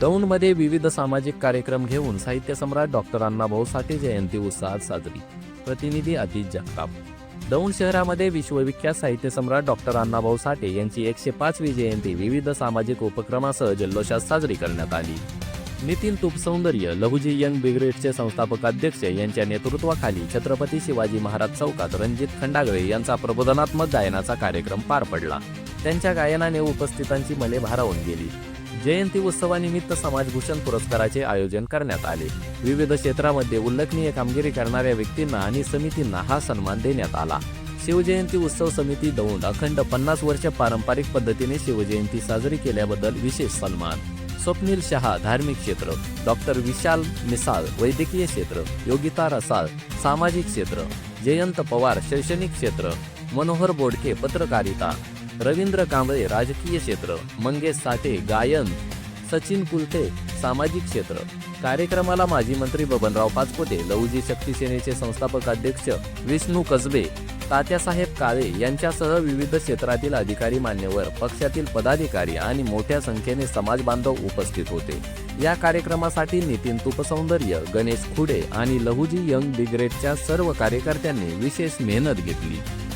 दौंडमध्ये विविध सामाजिक कार्यक्रम घेऊन साहित्य सम्राट डॉक्टर अण्णाभाऊ साठे जयंती उत्साहात साजरी. प्रतिनिधी अतिश जगताप. दौंड शहरामध्ये विश्वविख्यात साहित्य सम्राट डॉक्टर अण्णाभाऊ साठे यांची एकशे पाचवी जयंती विविध सामाजिक उपक्रमासह जल्लोषात साजरी करण्यात आली. नितीन तुपसौंदर्य लहुजी यंग ब्रिगेडचे संस्थापक अध्यक्ष यांच्या नेतृत्वाखाली छत्रपती शिवाजी महाराज चौकात रणजित खंडागळे यांचा प्रबोधनात्मक गायनाचा कार्यक्रम पार पडला. त्यांच्या गायनाने उपस्थितांची मले भारावून गेली. जयंती उत्सवानिमित्त समाजभूषण पुरस्काराचे आयोजन करण्यात आले. विविध क्षेत्रामध्ये उल्लेखनीय कामगिरी करणाऱ्या व्यक्तींना आणि समितींना हा सन्मान देण्यात आला. शिवजयंती उत्सव समिती दौंड अखंड पन्नास वर्ष पारंपरिक पद्धतीने शिवजयंती साजरी केल्याबद्दल विशेष सन्मान. स्वप्नील शहा धार्मिक क्षेत्र. डॉक्टर विशाल मिसाल वैद्यकीय क्षेत्र. योगिता रसाल सामाजिक क्षेत्र. जयंत पवार शैक्षणिक क्षेत्र. मनोहर बोडके पत्रकारिता. रवींद्र कांबळे राजकीय क्षेत्र मंगेश साठे गायन सचिन कुलते सामाजिक क्षेत्र. कार्यक्रमाला माजी मंत्री बबनराव पाचपोते लहुजी शक्ती सेनेचे संस्थापक अध्यक्ष विष्णू कसबे तात्यासाहेब काळे यांच्यासह विविध क्षेत्रातील अधिकारी मान्यवर पक्षातील पदाधिकारी आणि मोठ्या संख्येने समाज बांधव उपस्थित होते. या कार्यक्रमासाठी नितीन तुपसौंदर्य गणेश खुडे आणि लहुजी यंग ब्रिगेडच्या सर्व कार्यकर्त्यांनी विशेष मेहनत घेतली.